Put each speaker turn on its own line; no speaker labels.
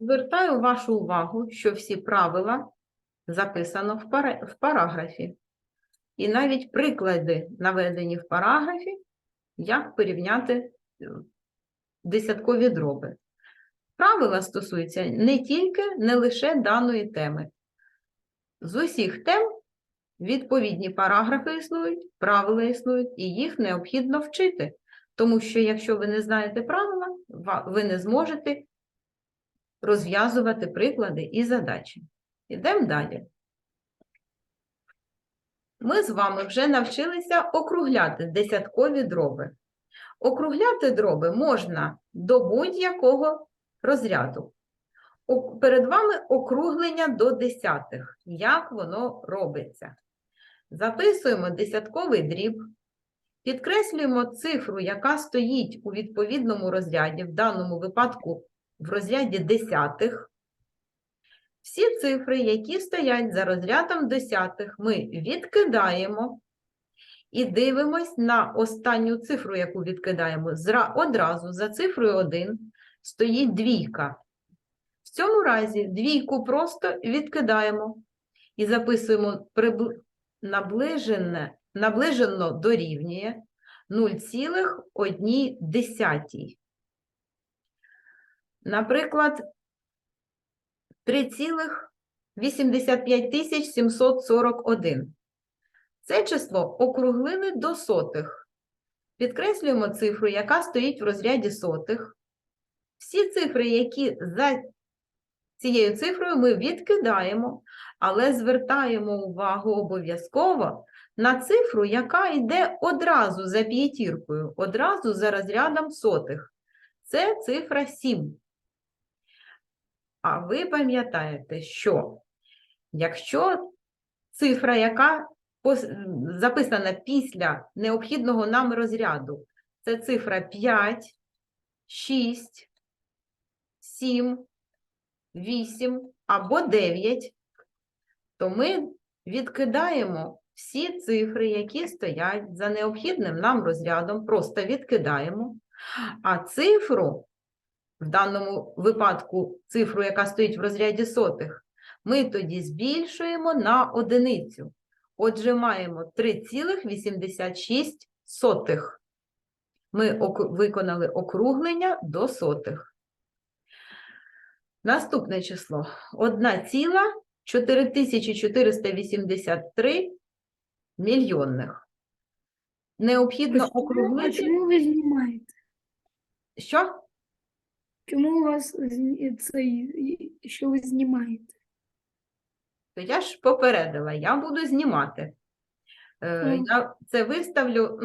Звертаю вашу увагу, що всі правила записано в, пара- в параграфі. І навіть приклади, наведені в параграфі, як порівняти е, десяткові дроби. Правила стосуються не тільки, не лише даної теми. З усіх тем відповідні параграфи існують, правила існують, і їх необхідно вчити. Тому що якщо ви не знаєте правила, ви не зможете розв'язувати приклади і задачі. Ідемо далі. Ми з вами вже навчилися округляти десяткові дроби. Округляти дроби можна до будь-якого розряду. Перед вами округлення до десятих. Як воно робиться? Записуємо десятковий дріб, підкреслюємо цифру, яка стоїть у відповідному розряді, в даному випадку в розряді десятих. Всі цифри, які стоять за розрядом десятих, ми відкидаємо і дивимось на останню цифру, яку відкидаємо. Одразу за цифрою 1 стоїть двійка. В цьому разі двійку просто відкидаємо і записуємо наближено дорівнює 0,1. Наприклад, 3,85 741. Це число округлили до сотих. Підкреслюємо цифру, яка стоїть в розряді сотих. Всі цифри, які за цією цифрою, ми відкидаємо, але звертаємо увагу обов'язково на цифру, яка йде одразу за п'ятіркою, одразу за розрядом сотих. Це цифра 7. А ви пам'ятаєте, що якщо цифра, яка записана після необхідного нам розряду, це цифра 5, 6, 7, 8 або 9, то ми відкидаємо всі цифри, які стоять за необхідним нам розрядом, просто відкидаємо. А цифру, в даному випадку цифру, яка стоїть в розряді сотих, ми тоді збільшуємо на одиницю. Отже, маємо 3,86. сотих. Ми виконали округлення до сотих. Наступне число 1,4483 мільйонних. Необхідно округлити.
чому ви знімаєте?
Що?
Чому у вас цей, що ви знімаєте?
То я ж попередила, я буду знімати. Е, Я це виставлю, ну,